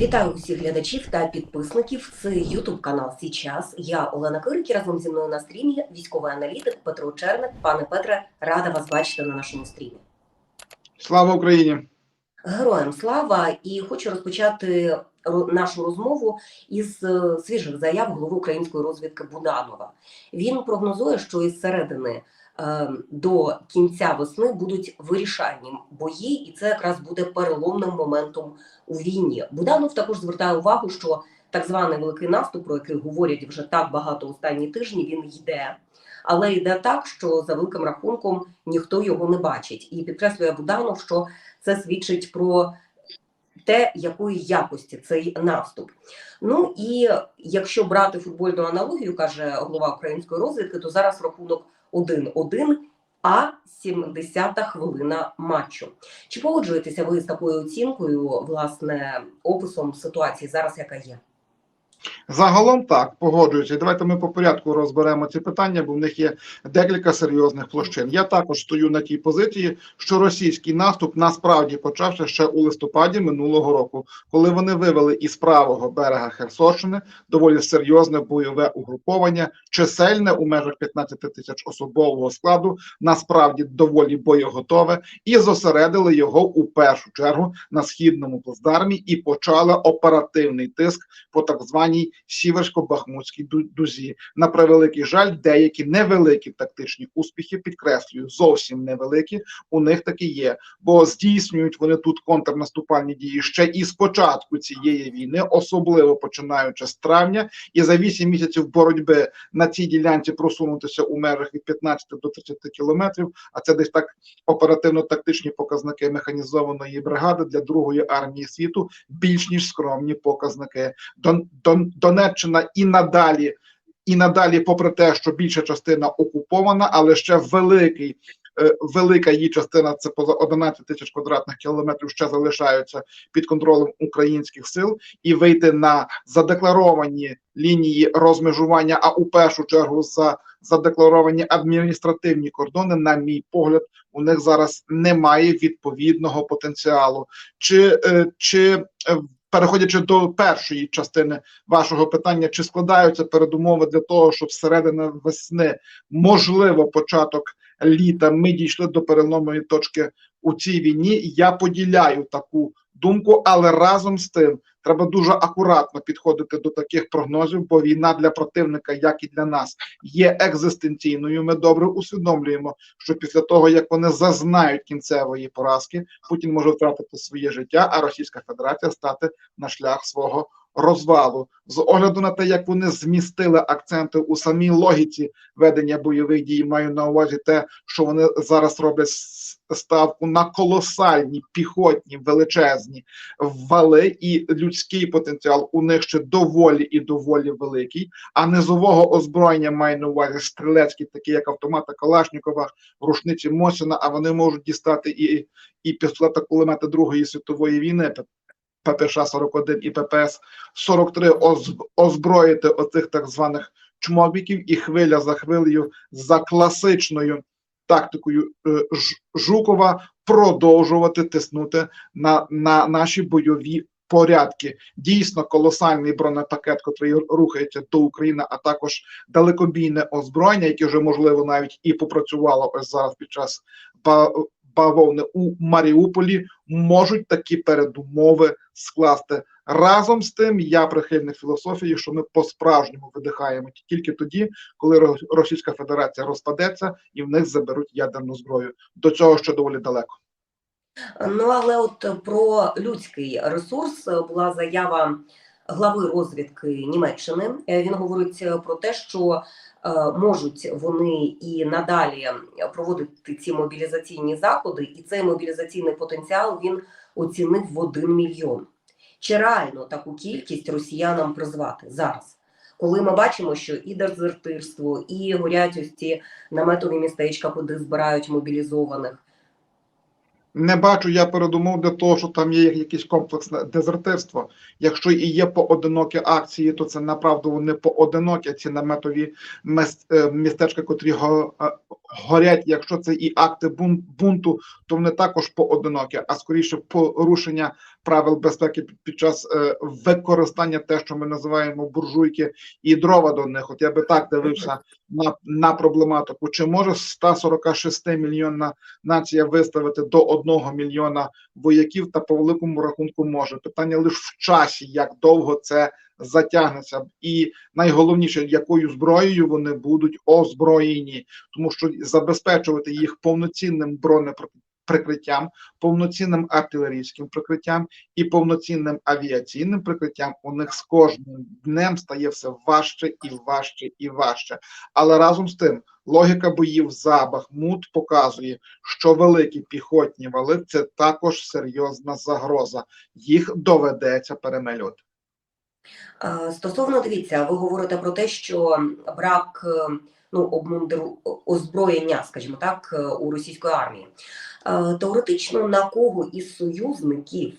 Вітаю усіх глядачів та підписників. Це Ютуб канал Січас. Я Олена Кирик і разом зі мною на стрімі військовий аналітик Петро Черник. Пане Петре, рада вас бачити на нашому стрімі. Слава Україні! Героям слава! І хочу розпочати нашу розмову із е, свіжих заяв голови української розвідки Буданова. Він прогнозує, що із середини до кінця весни будуть вирішальні бої, і це якраз буде переломним моментом у війні. Буданов також звертає увагу, що так званий великий наступ, про який говорять вже так багато останні тижні, він йде. Але йде так, що за великим рахунком ніхто його не бачить. І підкреслює Буданов, що це свідчить про те, якої якості цей наступ. Ну і якщо брати футбольну аналогію, каже голова української розвідки, то зараз рахунок 1-1, а 70-та хвилина матчу. Чи погоджуєтеся ви з такою оцінкою, власне, описом ситуації зараз, яка є? Загалом так погоджуюся. Давайте ми по порядку розберемо ці питання, бо в них є декілька серйозних площин. Я також стою на тій позиції, що російський наступ насправді почався ще у листопаді минулого року, коли вони вивели із правого берега Херсонщини доволі серйозне бойове угруповання, чисельне у межах 15 тисяч особового складу, насправді доволі боєготове, і зосередили його у першу чергу на східному плацдармі і почали оперативний тиск по так званій сіверсько-бахмутській дузі. На превеликий жаль, деякі невеликі тактичні успіхи, підкреслюю, зовсім невеликі, у них таки є. Бо здійснюють вони тут контрнаступальні дії ще і з початку цієї війни, особливо починаючи з травня, і за 8 місяців боротьби на цій ділянці просунутися у межах від 15 до 30 кілометрів. А це десь так оперативно-тактичні показники механізованої бригади для другої армії світу більш ніж скромні показники. Дон, Дон, Донеччина і надалі, і надалі, попри те, що більша частина окупована, але ще великий. е, Велика її частина це поза 11 тисяч квадратних кілометрів ще залишаються під контролем українських сил, і вийти на задекларовані лінії розмежування, а у першу чергу за задекларовані адміністративні кордони, на мій погляд, у них зараз немає відповідного потенціалу. Чи, е, чи е, переходячи до першої частини вашого питання, чи складаються передумови для того, щоб середина весни, можливо, початок літа, ми дійшли до переломної точки у цій війні? Я поділяю таку думку, але разом з тим треба дуже акуратно підходити до таких прогнозів, бо війна для противника, як і для нас, є екзистенційною. Ми добре усвідомлюємо, що після того як вони зазнають кінцевої поразки, Путін може втратити своє життя, а Російська Федерація стати на шлях свого розвалу. З огляду на те, як вони змістили акценти у самій логіці ведення бойових дій, маю на увазі те, що вони зараз роблять ставку на колосальні піхотні величезні вали, і людський потенціал у них ще доволі і доволі великий. А низового озброєння маю на увазі стрілецькі, такі як автомати Калашникова, рушниці Мосіна, а вони можуть дістати і, і пістолета кулемета Другої світової війни. ППШ-41 і ППС-43 оз- озброїти оцих так званих чмобіків і хвиля за хвилею за класичною тактикою е, Ж- Жукова продовжувати тиснути на, на наші бойові порядки. Дійсно колосальний бронепакет, котрий рухається до України, а також далекобійне озброєння, яке вже можливо навіть і попрацювало ось зараз під час бавовни у Маріуполі, можуть такі передумови скласти. Разом з тим, я прихильник філософії, що ми по-справжньому видихаємо тільки тоді, коли Ро- Російська Федерація розпадеться і в них заберуть ядерну зброю. До цього ще доволі далеко. Ну але от про людський ресурс була заява глави розвідки Німеччини. Він говорить про те, що можуть вони і надалі проводити ці мобілізаційні заходи, і цей мобілізаційний потенціал він оцінив в 1 мільйон. Чи реально таку кількість росіянам призвати зараз? Коли ми бачимо, що і дезертирство, і горять ось ці наметові містечка, куди збирають мобілізованих. Не бачу я передумов для того, що там є якесь комплексне дезертирство. Якщо і є поодинокі акції, то це направду вони поодинокі ці наметові е, містечка, котрі е, горять, якщо це і акти бунту, то вони також поодинокі, а скоріше порушення правил безпеки під- час е, використання те, що ми називаємо буржуйки, і дрова до них. От я би так дивився на, на проблематику. Чи може 146 мільйонна нація виставити до 1 мільйона вояків? Та по великому рахунку може. Питання лише в часі, як довго це затягнеться, і найголовніше, якою зброєю вони будуть озброєні, тому що забезпечувати їх повноцінним бронеприкриттям, повноцінним артилерійським прикриттям і повноцінним авіаційним прикриттям у них з кожним днем стає все важче і важче і важче. Але разом з тим, логіка боїв за Бахмут показує, що великі піхотні вали це також серйозна загроза. Їх доведеться перемелювати. Е, Стосовно дивіться, ви говорите про те, що брак е, ну обмундиру озброєння, скажімо так, е, у російської армії. Теоретично на кого із союзників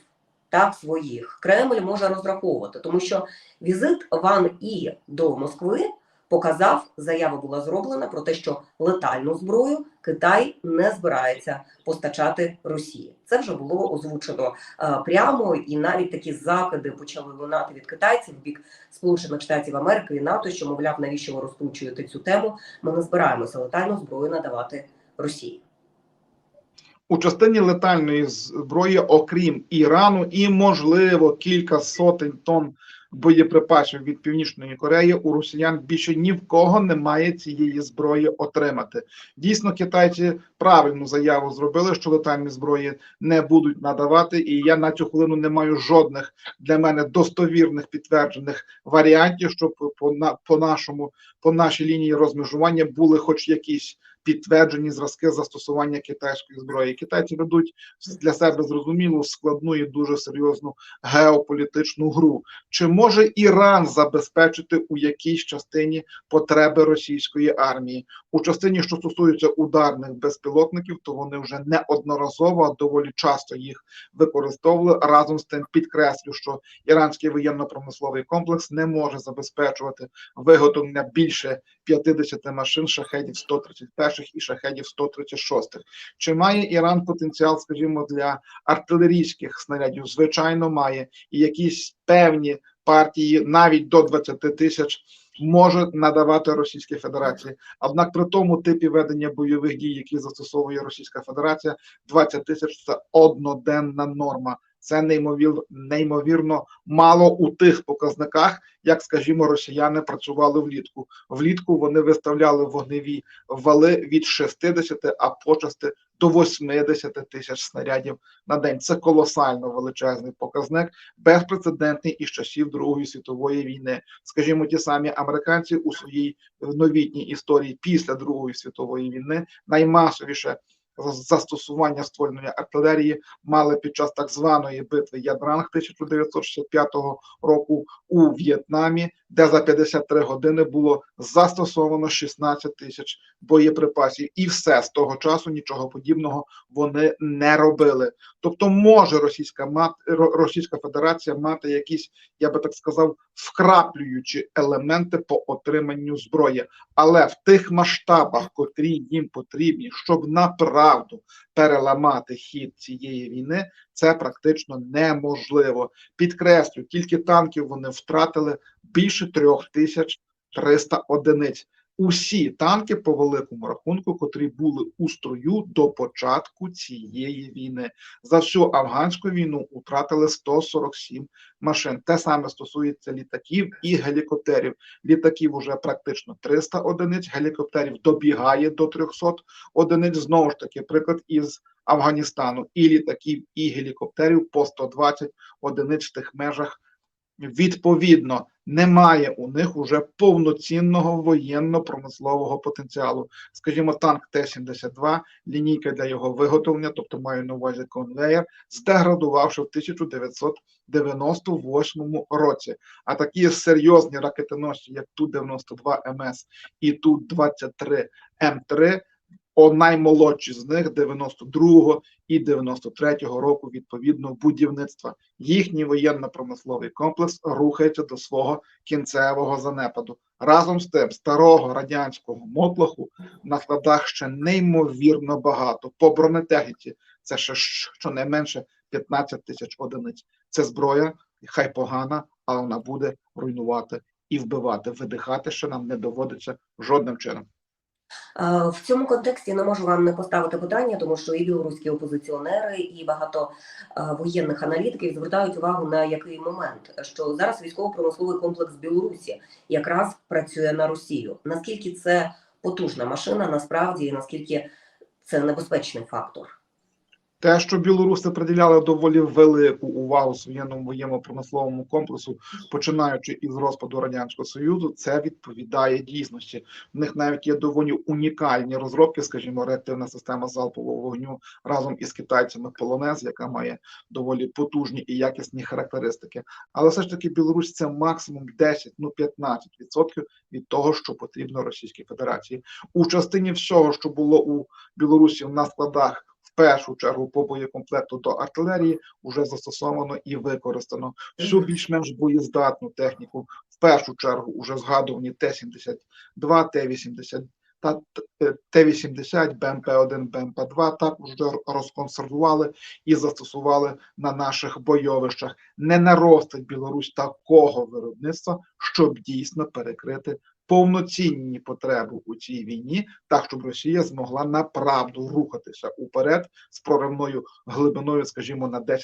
так своїх Кремль може розраховувати, тому що візит Ван І до Москви показав, заява була зроблена про те, що летальну зброю Китай не збирається постачати Росії. Це вже було озвучено е, прямо, і навіть такі закиди почали лунати від китайців в бік Сполучених Штатів Америки і НАТО, що мовляв, навіщо ви розкручуєте цю тему? Ми не збираємося летальну зброю надавати Росії. У частині летальної зброї, окрім Ірану, і можливо кілька сотень тонн боєприпасів від Північної Кореї у росіян більше ні в кого немає цієї зброї отримати. Дійсно, китайці правильну заяву зробили, що летальні зброї не будуть надавати, і я на цю хвилину не маю жодних для мене достовірних підтверджених варіантів, щоб по на по нашому по нашій лінії розмежування були хоч якісь підтверджені зразки застосування китайської зброї. Китайці ведуть для себе зрозумілу складну і дуже серйозну геополітичну гру. Чи може Іран забезпечити у якійсь частині потреби російської армії? У частині, що стосується ударних безпілотників, то вони вже неодноразово, а доволі часто їх використовували. Разом з тим підкреслю, що іранський воєнно-промисловий комплекс не може забезпечувати виготовлення більше 50 машин шахедів 131 і шахедів 136. Чи має Іран потенціал, скажімо, для артилерійських снарядів? Звичайно, має і якісь певні партії, навіть до 20 тисяч. Може надавати Російській Федерації, однак при тому типі ведення бойових дій, які застосовує Російська Федерація, 20 тисяч це одноденна норма. Це неймовірно неймовірно мало у тих показниках, як скажімо, росіяни працювали влітку. Влітку вони виставляли вогневі вали від 60, а почасти до 80 тисяч снарядів на день. Це колосально величезний показник, безпрецедентний із часів Другої світової війни. Скажімо, ті самі американці у своїй новітній історії після Другої світової війни наймасовіше застосування ствольної артилерії мали під час так званої битви Ядранг 1965 року у В'єтнамі, де за 53 години було застосовано 16 тисяч боєприпасів, і все з того часу нічого подібного вони не робили. Тобто, може російська мати Російська Федерація мати якісь, я би так сказав, вкраплюючі елементи по отриманню зброї, але в тих масштабах, котрі їм потрібні, щоб направду переламати хід цієї війни, це практично неможливо. Підкреслю, тільки танків вони втратили більше трьох тисяч 300 одиниць. Усі танки по великому рахунку, котрі були у строю до початку цієї війни, за всю афганську війну втратили 147 машин. Те саме стосується літаків і гелікоптерів. Літаків уже практично 300 одиниць, гелікоптерів добігає до 300 одиниць. Знову ж таки, приклад із Афганістану і літаків, і гелікоптерів по 120 одиниць в тих межах. Відповідно, немає у них уже повноцінного воєнно-промислового потенціалу. Скажімо, танк Т-72, лінійка для його виготовлення, тобто маю на увазі конвеєр, здеградувавши в 1998 році. А такі серйозні ракетоносці, як Ту-92 МС і Ту-23 М3, О, наймолодші з них 92-го і 93-го року відповідно будівництва. Їхній воєнно-промисловий комплекс рухається до свого кінцевого занепаду. Разом з тим, старого радянського мотлоху на складах ще неймовірно багато. По бронетехніці це ще щонайменше 15 тисяч одиниць. Це зброя, хай погана, але вона буде руйнувати і вбивати. Видихати ще нам не доводиться жодним чином. Е, В цьому контексті не можу вам не поставити питання, тому що і білоруські опозиціонери, і багато е, воєнних аналітиків звертають увагу на який момент, що зараз військово-промисловий комплекс Білорусі якраз працює на Росію. Наскільки це потужна машина, насправді, і наскільки це небезпечний фактор? Те, що білоруси приділяли доволі велику увагу своєму воєнному промисловому комплексу, починаючи із розпаду радянського союзу, це відповідає дійсності. В них навіть є доволі унікальні розробки, скажімо, реактивна система залпового вогню разом із китайцями Полонез, яка має доволі потужні і якісні характеристики. Але все ж таки Білорусь це максимум 10, ну 15% від того, що потрібно Російській Федерації. У частині всього, що було у Білорусі на складах першу чергу по боєкомплекту до артилерії вже застосовано і використано всю більш-менш боєздатну техніку. В першу чергу вже згадувані Т-72, Т-80 та е, Т-80, БМП-1, БМП-2 також вже розконсервували і застосували на наших бойовищах. Не наростить Білорусь такого виробництва, щоб дійсно перекрити повноцінні потреби у цій війні, так щоб Росія змогла направду рухатися уперед з проривною глибиною, скажімо, на 10-15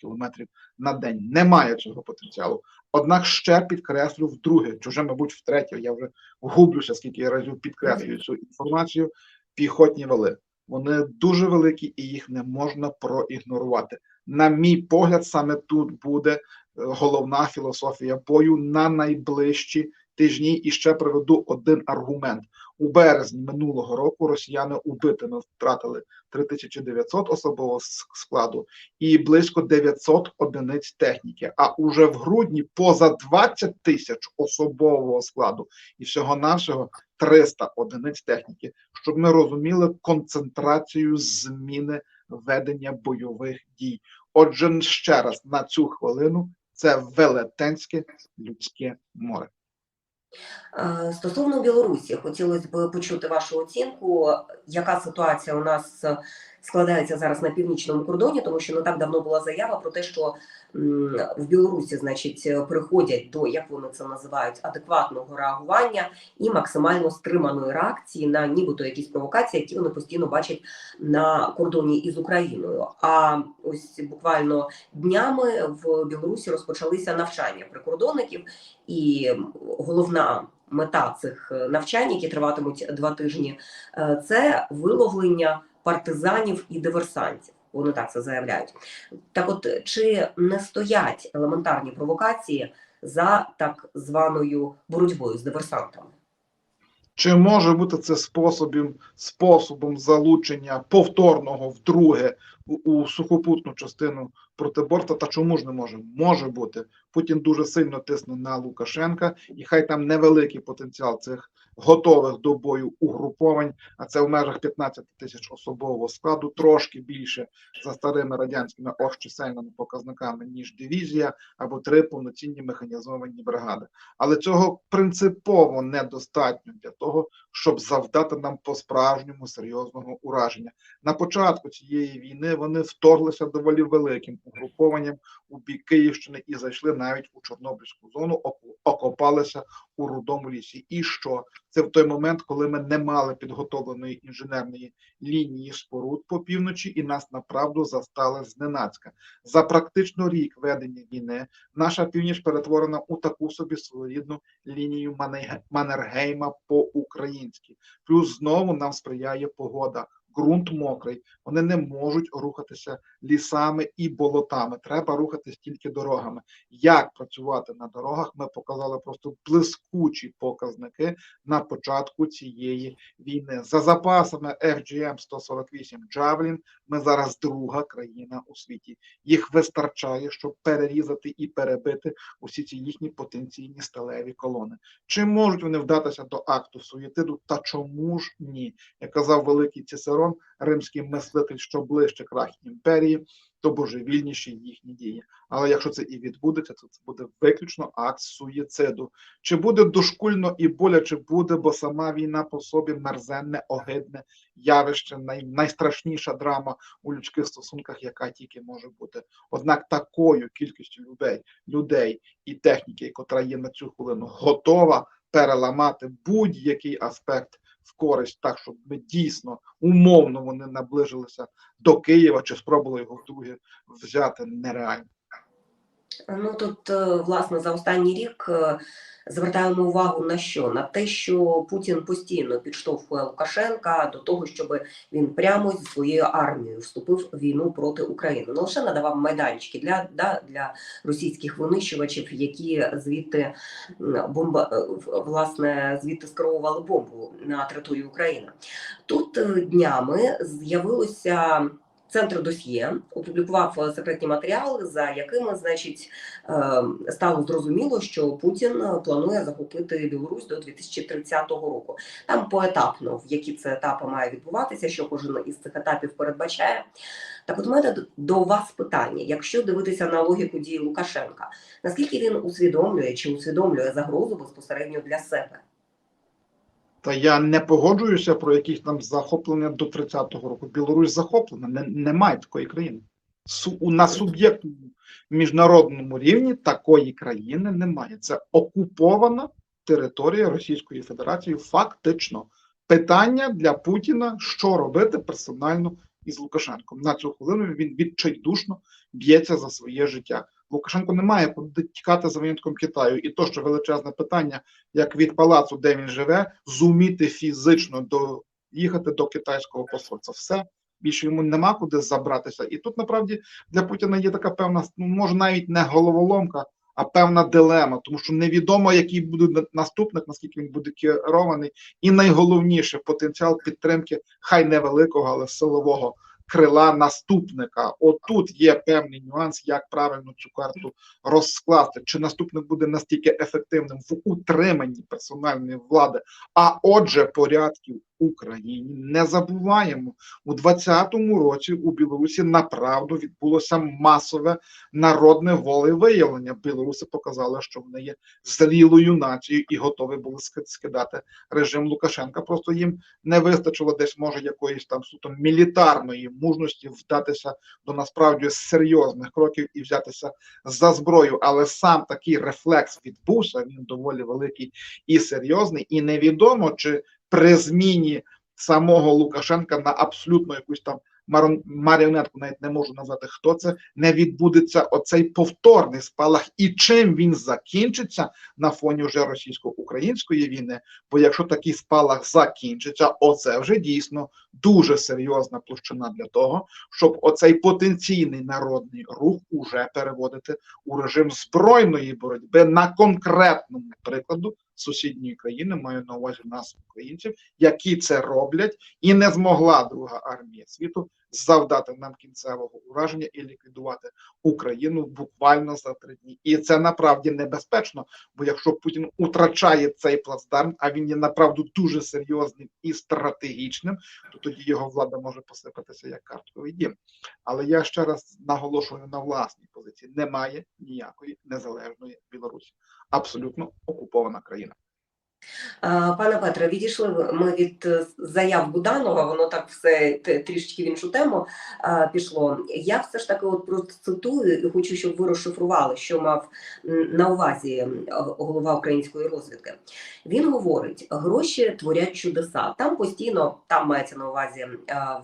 кілометрів на день. Немає цього потенціалу. Однак ще підкреслю вдруге, чи вже, мабуть, втретє, я вже гублюся, скільки я разів підкреслюю цю інформацію. Піхотні вали. Вони дуже великі і їх не можна проігнорувати. На мій погляд, саме тут буде е, головна філософія бою на найближчі тижні. І ще приведу один аргумент. У березні минулого року росіяни убитими втратили 3900 особового складу і близько 900 одиниць техніки. А уже в грудні поза 20 тисяч особового складу і всього нашого 300 одиниць техніки, щоб ми розуміли концентрацію зміни ведення бойових дій. Отже, ще раз на цю хвилину це велетенське людське море. Е, Стосовно Білорусі, хотілося б почути вашу оцінку, яка ситуація у нас складається зараз на північному кордоні, тому що не так давно була заява про те, що в Білорусі, значить, приходять до як вони це називають адекватного реагування і максимально стриманої реакції на нібито якісь провокації, які вони постійно бачать на кордоні із Україною. А ось буквально днями в Білорусі розпочалися навчання прикордонників, і головна мета цих е, навчань, які триватимуть два тижні, е, це виловлення партизанів і диверсантів. Вони так це заявляють. Так, от чи не стоять елементарні провокації за так званою боротьбою з диверсантами? Чи може бути це способом, способом залучення повторного вдруге у, сухопутну частину протиборства? Та чому ж не може? Може бути. Путін дуже сильно тисне на Лукашенка, і хай там невеликий потенціал цих готових до бою угруповань, а це в межах 15 тисяч особового складу, трошки більше за старими радянськими оргчисельними показниками, ніж дивізія або три повноцінні механізовані бригади. Але цього принципово недостатньо для того, щоб завдати нам по-справжньому серйозного ураження. На початку цієї війни вони вторглися доволі великим угрупованням у бік Київщини і зайшли навіть у Чорнобильську зону, окопалися у рудому лісі. І що? Це в той момент, коли ми не мали підготовленої інженерної лінії споруд по півночі, і нас направду застали зненацька. За практично рік ведення війни наша північ перетворена у таку собі своєрідну лінію Манеге- Маннергейма по-українськи. Плюс знову нам сприяє погода. Ґрунт мокрий, вони не можуть рухатися лісами і болотами. Треба рухатись тільки дорогами. Як працювати на дорогах? Ми показали просто блискучі показники на початку цієї війни. За запасами FGM 148 Javelin ми зараз друга країна у світі. Їх вистачає, щоб перерізати і перебити усі ці їхні потенційні сталеві колони. Чи можуть вони вдатися до акту суєтиду? Та чому ж ні? Як казав великий Цицерон, римський мислитель, що ближче крах імперії, то божевільніші їхні дії. Але якщо це і відбудеться, то це буде виключно акт суїциду. Чи буде дошкульно і боляче буде, бо сама війна по собі мерзенне, огидне явище, най, найстрашніша драма у людських стосунках, яка тільки може бути. Однак такою кількістю людей, людей і техніки, котра є на цю хвилину, готова переламати будь-який аспект в користь, так щоб ми дійсно умовно вони наближилися до Києва чи спробували його вдруге взяти нереально. Ну тут е, власне за останній рік е, звертаємо увагу на що? На те, що Путін постійно підштовхує Лукашенка до того, щоб він прямо зі своєю армією вступив в війну проти України. Не лише надавав майданчики для, да, для російських винищувачів, які звідти бомба е, власне звідти скеровували бомбу на територію України. Тут днями з'явилося. Центр досьє опублікував е, секретні матеріали, за якими, значить, е, стало зрозуміло, що Путін е, планує захопити Білорусь до 2030 року. Там поетапно, в які це етапи має відбуватися, що кожен із цих етапів передбачає. Так, от мене до вас питання: якщо дивитися на логіку дії Лукашенка, наскільки він усвідомлює чи усвідомлює загрозу безпосередньо для себе? Та я не погоджуюся про якісь там захоплення до 30-го року. Білорусь захоплена, не, немає такої країни. Су, на суб'єктному міжнародному рівні такої країни немає. Це окупована територія Російської Федерації. Фактично, питання для Путіна, що робити персонально із Лукашенком. На цю хвилину він відчайдушно б'ється за своє життя. Лукашенко не має куди тікати за винятком Китаю, і то, що величезне питання як від палацу, де він живе, зуміти фізично доїхати до китайського посольства. Все більше йому нема куди забратися. І тут насправді для Путіна є така певна, ну може навіть не головоломка, а певна дилема, тому що невідомо, який буде на- наступник, наскільки він буде керований, і найголовніше потенціал підтримки, хай невеликого, але силового. Крила наступника. Отут є певний нюанс, як правильно цю карту розкласти, чи наступник буде настільки ефективним в утриманні персональної влади, а отже, порядків Україні. Не забуваємо, у 2020 році у Білорусі направду відбулося масове народне волевиявлення. Білоруси показали, що вони є зрілою нацією і готові були ски- скидати режим Лукашенка. Просто їм не вистачило десь може якоїсь там суто мілітарної мужності вдатися до насправді серйозних кроків і взятися за зброю. Але сам такий рефлекс відбувся. Він доволі великий і серйозний, і невідомо чи при зміні самого Лукашенка на абсолютно якусь там маріонетку, навіть не можу назвати хто це, не відбудеться оцей повторний спалах, і чим він закінчиться на фоні вже російсько-української війни. Бо якщо такий спалах закінчиться, оце вже дійсно дуже серйозна площина для того, щоб оцей потенційний народний рух уже переводити у режим збройної боротьби на конкретному прикладу сусідньої країни, маю на увазі нас, українців, які це роблять, і не змогла друга армія світу завдати нам кінцевого ураження і ліквідувати Україну буквально за три дні. І це направді небезпечно. Бо якщо Путін втрачає цей плацдарм, а він є направду дуже серйозним і стратегічним, то тоді його влада може посипатися як картковий дім. Але я ще раз наголошую на власній позиції: немає ніякої незалежної Білорусі, абсолютно окупована країна. А, Пане Петре, відійшли ми від е, заяв Буданова, воно так все трішечки в іншу тему пішло. Я все ж таки от процитую і хочу, щоб ви розшифрували, що мав на увазі голова української розвідки. Він говорить: гроші творять чудеса. Там постійно, там мається на увазі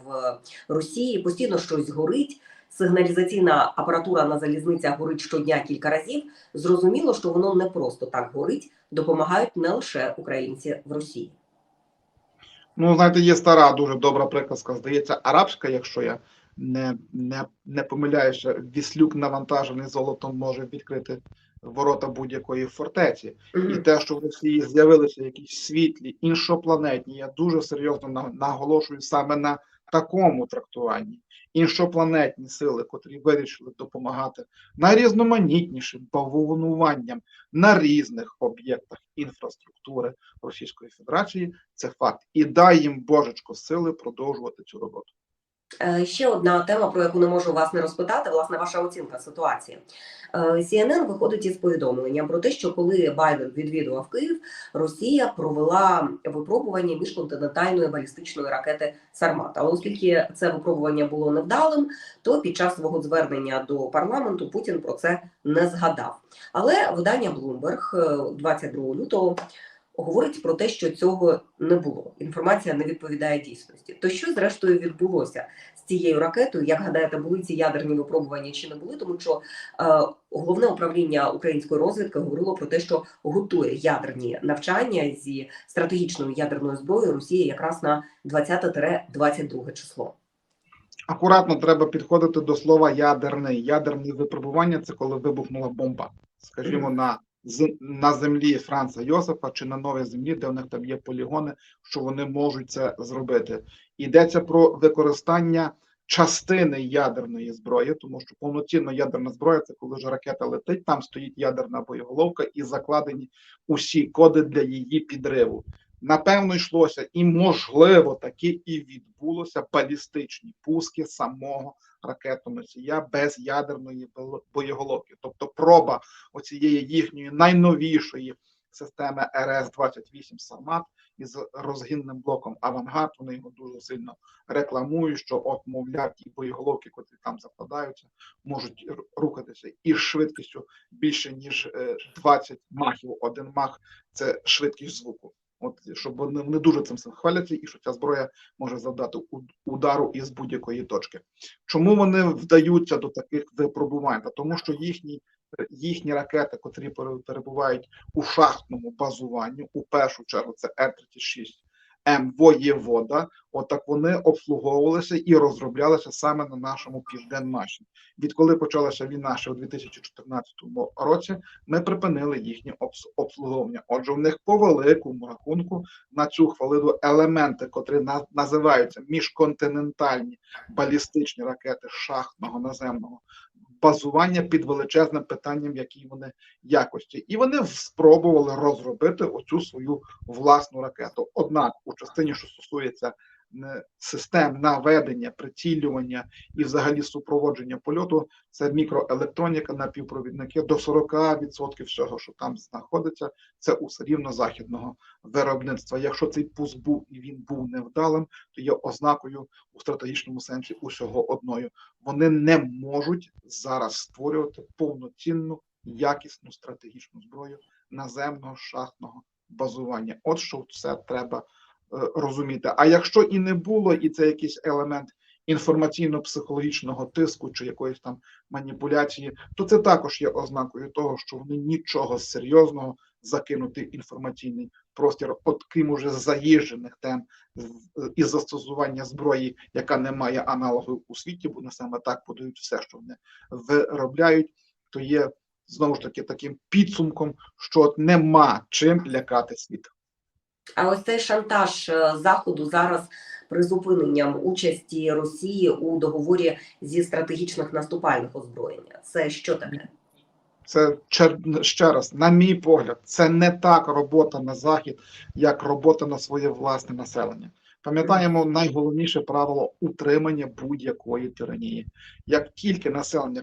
в Росії, постійно щось горить. Сигналізаційна апаратура на залізницях горить щодня кілька разів. Зрозуміло, що воно не просто так горить допомагають не лише українці в Росії. Ну, знаєте, є стара дуже добра приказка, здається, арабська, якщо я не, не, не помиляюся, віслюк навантажений золотом може відкрити ворота будь-якої фортеці. І те, що в Росії з'явилися якісь світлі, іншопланетні, я дуже серйозно наголошую саме на такому трактуванні. Іншопланетні сили, котрі вирішили допомагати найрізноманітнішим бавовнуванням на різних об'єктах інфраструктури Російської Федерації, це факт. І дай їм божечко сили продовжувати цю роботу. Е, Ще одна тема, про яку не можу вас не розпитати, власне, ваша оцінка ситуації. Е, CNN виходить із повідомленням про те, що коли Байден відвідував Київ, Росія провела випробування міжконтинентальної балістичної ракети Сармат. Але оскільки це випробування було невдалим, то під час свого звернення до парламенту Путін про це не згадав. Але видання Bloomberg е, 22 лютого говорить про те, що цього не було. Інформація не відповідає дійсності. То що зрештою відбулося з цією ракетою? Як гадаєте, були ці ядерні випробування чи не були? Тому що е, головне управління української розвідки говорило про те, що готує ядерні навчання зі стратегічною ядерною зброєю Росії якраз на 20-22 число. Акуратно треба підходити до слова ядерний. Ядерні випробування це коли вибухнула бомба, скажімо, на на землі Франца Йосифа чи на новій землі, де в них там є полігони, що вони можуть це зробити. Йдеться про використання частини ядерної зброї, тому що повноцінна ядерна зброя це коли ж ракета летить, там стоїть ядерна боєголовка і закладені усі коди для її підриву. Напевно, йшлося і можливо таки і відбулося балістичні пуски самого ракетоносія без ядерної бо- боєголовки, тобто проба оцієї їхньої найновішої системи РС-28 Самат із розгінним блоком Авангард. Вони його дуже сильно рекламують, що от, мовляв, ті боєголовки, котрі там закладаються, можуть рухатися із швидкістю більше ніж е, 20 махів. Один мах це швидкість звуку. От щоб вони, вони дуже цим хваляться, і що ця зброя може завдати удару із будь-якої точки. Чому вони вдаються до таких випробувань? Тому, що їхні їхні ракети, котрі пере- перебувають у шахтному базуванні, у першу чергу це Р-36 М воєвода. Отак вони обслуговувалися і розроблялися саме на нашому південмаші. Відколи почалася війна ще у 2014 році, ми припинили їхнє обслуговування. Отже, в них по великому рахунку на цю хвилину елементи, котрі на- називаються міжконтинентальні балістичні ракети шахтного наземного базування під величезним питанням, які вони якості, і вони спробували розробити оцю свою власну ракету. Однак, у частині, що стосується систем наведення, прицілювання і взагалі супроводження польоту, це мікроелектроніка, напівпровідники до 40% всього, що там знаходиться, це усе рівно західного виробництва. Якщо цей пуск був і він був невдалим, то є ознакою у стратегічному сенсі усього одною. Вони не можуть зараз створювати повноцінну якісну стратегічну зброю наземного шахтного базування. От що це треба розуміти. А якщо і не було, і це якийсь елемент інформаційно-психологічного тиску чи якоїсь там маніпуляції, то це також є ознакою того, що вони нічого серйозного закинути інформаційний простір, от уже заїжджених тем із застосування зброї, яка не має аналогів у світі, бо вони саме так подають все, що вони виробляють, то є знову ж таки таким підсумком, що нема чим лякати світ. А ось цей шантаж е, заходу зараз призупиненням участі Росії у договорі зі стратегічних наступальних озброєння. Це що таке? Це ще раз, на мій погляд, це не так робота на захід, як робота на своє власне населення. Пам'ятаємо найголовніше правило утримання будь-якої тиранії. Як тільки населення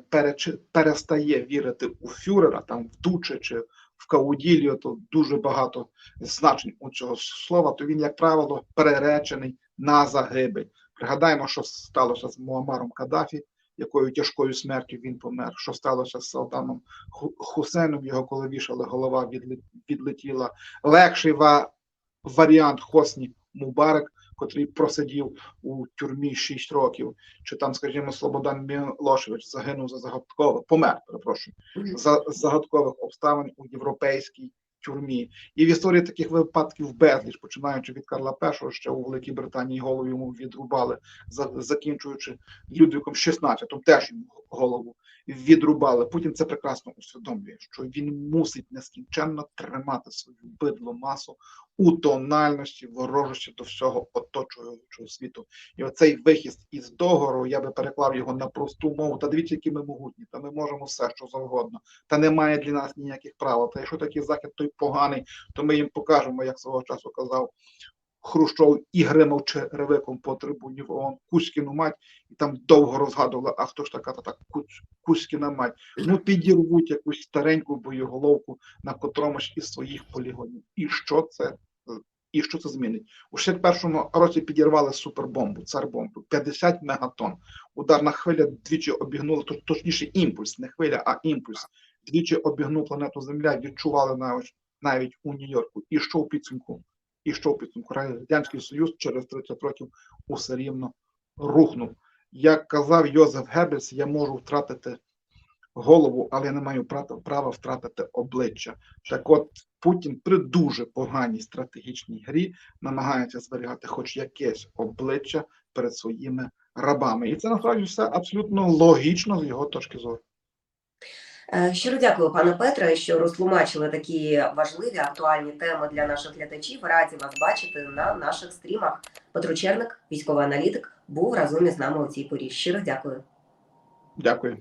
перестає вірити у фюрера, там в Дуче чи в Кауділію, то дуже багато значень у цього слова, то він, як правило, переречений на загибель. Пригадаємо, що сталося з Муамаром Каддафі, якою тяжкою смертю він помер, що сталося з Салтаном Ху- Хусейном, його коли вішали, голова відле- відлетіла. Легший варіант Хосні Мубарек, котрий просидів у тюрмі 6 років, чи там, скажімо, Слободан Мілошевич загинув за загадково, помер, перепрошую, за загадкових обставин у європейській тюрмі. І в історії таких випадків безліч, починаючи від Карла І, ще у Великій Британії голову йому відрубали, за- закінчуючи Людвіком XVI, теж йому голову відрубали. Путін це прекрасно усвідомлює, що він мусить нескінченно тримати свою бидлу масу у тональності ворожості до всього оточуючого світу. І оцей вихід із договору, я би переклав його на просту мову. Та дивіться, які ми могутні, та ми можемо все, що завгодно. Та немає для нас ніяких правил. Та якщо такий захід той поганий, то ми їм покажемо, як свого часу казав Хрущов і гримав черевиком по трибуні в ООН Кузькіну мать, і там довго розгадували, а хто ж така, та так Кузь- Кузькіна мать. Ну підірвуть якусь стареньку боєголовку на котромусь із своїх полігонів. І що це? І що це змінить? У 61-му році підірвали супербомбу, царбомбу, 50 мегатон. Ударна хвиля двічі обігнула, то- точніше імпульс, не хвиля, а імпульс. Двічі обігнув планету Земля, відчували навіть, навіть у Нью-Йорку. І що в підсумку? І що в підсумку? Радянський Союз через 30 років усе рівно рухнув. Як казав Йозеф Геббельс, я можу втратити голову, але я не маю права, втратити обличчя. Так от Путін при дуже поганій стратегічній грі намагається зберігати хоч якесь обличчя перед своїми рабами. І це насправді все абсолютно логічно з його точки зору. Е, Щиро дякую, пане Петре, що розтлумачили такі важливі актуальні теми для наших глядачів. Раді вас бачити на наших стрімах. Петро Черник, військовий аналітик, був разом із нами у цій порі. Щиро дякую. Дякую.